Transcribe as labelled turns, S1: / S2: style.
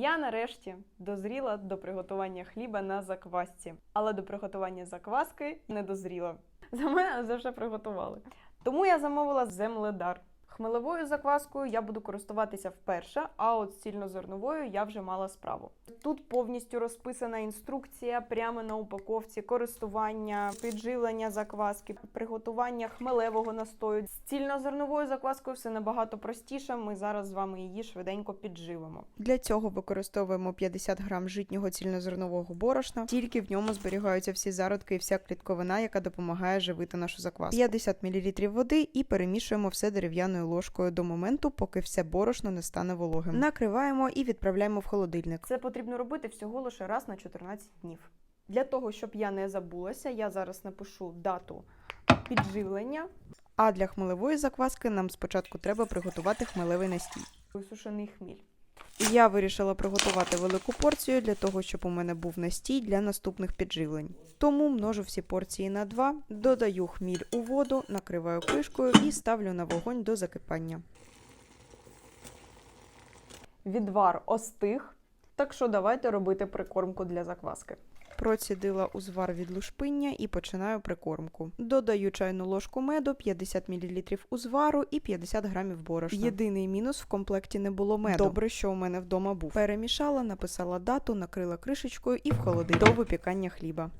S1: Я нарешті дозріла до приготування хліба на заквасці, але до приготування закваски не дозріла. За мене завжди приготували. Тому я замовила земледар. Хмелевою закваскою я буду користуватися вперше, а от з цільнозерновою я вже мала справу. Тут повністю розписана інструкція прямо на упаковці користування, підживлення закваски, приготування хмелевого настою. З цільнозерновою закваскою все набагато простіше. Ми зараз з вами її швиденько підживимо.
S2: Для цього використовуємо 50 грам житнього цільнозернового борошна. Тільки в ньому зберігаються всі зародки і вся клітковина, яка допомагає живити нашу закваску. 50 мл води і перемішуємо все дерев'яною ложкою до моменту, поки все борошно не стане вологим. Накриваємо і відправляємо в холодильник.
S1: Це потрібно робити всього лише раз на 14 днів. Для того, щоб я не забулася, я зараз напишу дату підживлення,
S2: А для хмелевої закваски нам спочатку треба приготувати хмелевий настій.
S1: висушений хміль.
S2: Я вирішила приготувати велику порцію для того, щоб у мене був настій для наступних підживлень. Тому множу всі порції на 2, додаю хміль у воду, накриваю кришкою і ставлю на вогонь до закипання.
S1: Відвар остиг. Так що давайте робити прикормку для закваски.
S2: Процідила узвар від лушпиння і починаю прикормку. Додаю чайну ложку меду, 50 мл узвару і 50 грамів борошна. Єдиний мінус в комплекті не було меду. Добре, що у мене вдома був. Перемішала, написала дату, накрила кришечкою і в холодильник до випікання хліба.